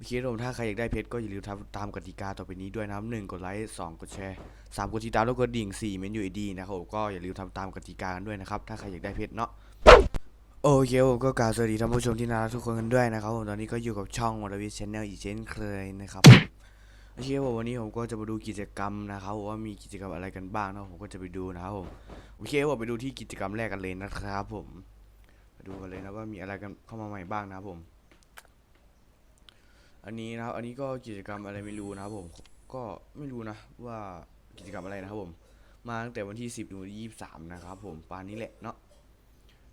โอเคครับผมถ้าใครอยากได้เพชรก็อย่าลืมทำตามกติกาต่อไปนี้ด้วยนะครับหนึ่งกดไลค์สองกดแชร์สามกดติดตามแล้วกดดิ่งสี่เมนยูไอดีนะครับผมก็อย่าลืมทำตามกติกากันด้วยนะครับถ้าใครอยากได้เพชรเนาะโอเคผมก็กล่าวสวัสดีท่านผู้ชมที่น่ารักทุกคนกันด้วยนะครับผมตอนนี้ก็อยู่กับช่องวรวิชชแนลอีกเช่นเคยนะครับโอเคผมวันนี้ผมก็จะมาดูกิจกรรมนะครับว่ามีกิจกรรมอะไรกันบ้างนะผมก็จะไปดูนะครับผมโอเคผมไปดูที่กิจกรรมแรกกันเลยนะครับผมมาดูกันเลยนะว่ามีอะไรกันเข้ามาใหม่บ้างนะครับผม อันนี้นะครับ อันนี้ก็กิจกรรมอะไรไม่รู้นะครับผม ก็ไม่รู้นะว่ากิจกรรมอะไรนะครับผม มาตั้งแต่วันที่ 10ถึงวันที่23 นะครับผมปานนี้แหละเนาะ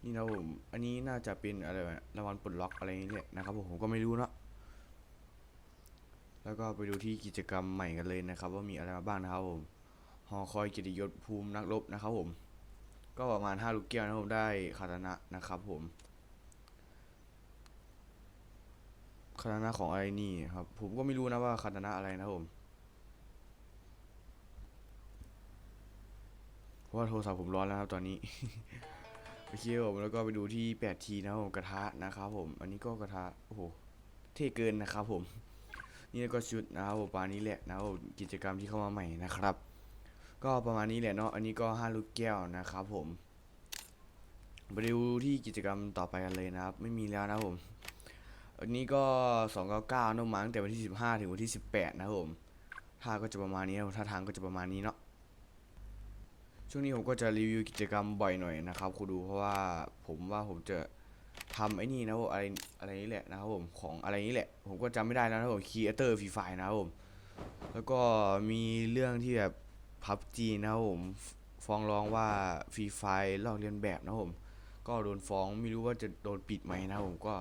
นี่นะครับผม อันนี้น่าจะเป็นอะไรรางวัลปลดล็อกอะไรนี่แหละนะครับผม ผมก็ไม่รู้เนาะ แล้วก็ไปดูที่กิจกรรมใหม่กันเลยนะครับ ว่ามีอะไรมาบ้างนะครับผม หอคอยกียรติยศภูมินักรบนะครับผม ก็ประมาณ5ลูกแก้วนะครับผมได้คาตานะนะครับผม คาตานะของอะไรนี่ครับ ผมก็ไม่รู้นะว่าคาตานะอะไรนะผมเพราะว่าโทรศัพท์ผมร้อนแล้วครับตอนนี้โอเคครับผมแล้วก็ไปดูที่8ทีนะครับผมกระทะนะครับผม อันนี้ก็กระทะโอ้โหเท่เกินนะครับผม นี่ก็ชุดนะครับผมปานนี้แหละนะครับกิจกรรมที่เข้ามาใหม่นะครับ ก็ประมาณนี้แหละเนาะอันนี้ก็5ลูกแก้วนะครับผมไปดูที่กิจกรรมต่อไปกันเลยนะครับ ไม่มีแล้วนะครับผม อันนี้ก็299น้องมาตั้งแต่วันที่ 15 ถึงวันที่ 18 นะครับผมท่าก็จะประมาณนี้นะครับท่าทางก็จะประมาณนี้เนาะช่วงนี้ผมก็จะรีวิวกิจกรรมบ่อยหน่อยนะครับคุณดูเพราะว่าผมว่าผมจะทำไอ้นี่นะผมอะไรอะไรนี่แหละนะครับผมของอะไรนี่แหละ ผมก็จำไม่ได้แล้วนะครับผมคีเอเตอร์ฟรีไฟนะครับผมแล้วก็มีเรื่องที่แบบพับจีนะครับผมฟ้องร้องว่าฟรีไฟลอกเลียนแบบนะครับผมก็โดนฟ้องไม่รู้ว่าจะโดนปิดไหมนะครับผมก็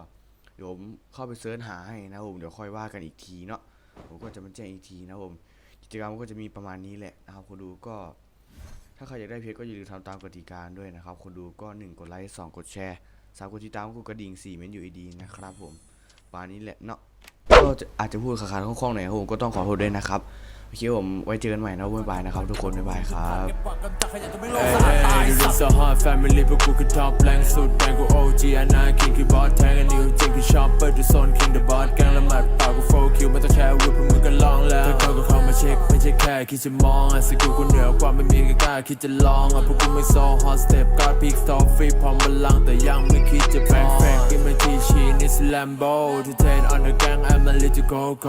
เดี๋ยวผมเข้าไปเซิร์ชหาให้นะครับผมเดี๋ยวค่อยว่ากันอีกทีเนาะผมก็จะมาแจ้งอีกทีนะครับผมกิจกรรมก็จะมีประมาณนี้แหละนะครับคนดูก็ ถ้าใครอยากได้เพจก็อย่าลืมทำตามกติกาด้วยนะครับคนดูก็ 1 กดไลค์2กดแชร์สามกดติดตามกดกระดิ่ง4เมนยูอีดีนะครับผมปานนี้แหละเนาะก็อาจจะพูดขาดๆคล่องๆหน่อยครับผมก็ต้องขอโทษด้วยนะครับโอเคผมไว้เจอกันใหม่นะบ๊ายบายนะครับทุกคนบ๊ายบายครับเอ้ยดูดิสหอดแฟมิลี่พวกกูคือท็อปแรงสุดแรงกูโอจีอันนาคิงคือบอสแท ชอปเปิดดูโซนคิงเดอะบอสแกงละหมัดเปล่ากูโฟคิวไม่ต้องแค่วุฒิพวกมึงก็ลองแล้วแต่เขาก็เข้ามาเช็คไม่ใช่แค่คิดจะมองอะสกิลกูเหนือกว่าไม่มีก็กล้าคิดจะลองอะพวกกูไม่โซฮอตสเต็ปการ์ดพิกสตอฟรีพร้อมบัลลังแต่ยังไม่คิดจะแบกแฟงกินมาทีชีนิสแลมโบที่เทนออนเดอะแกง I'm a little go go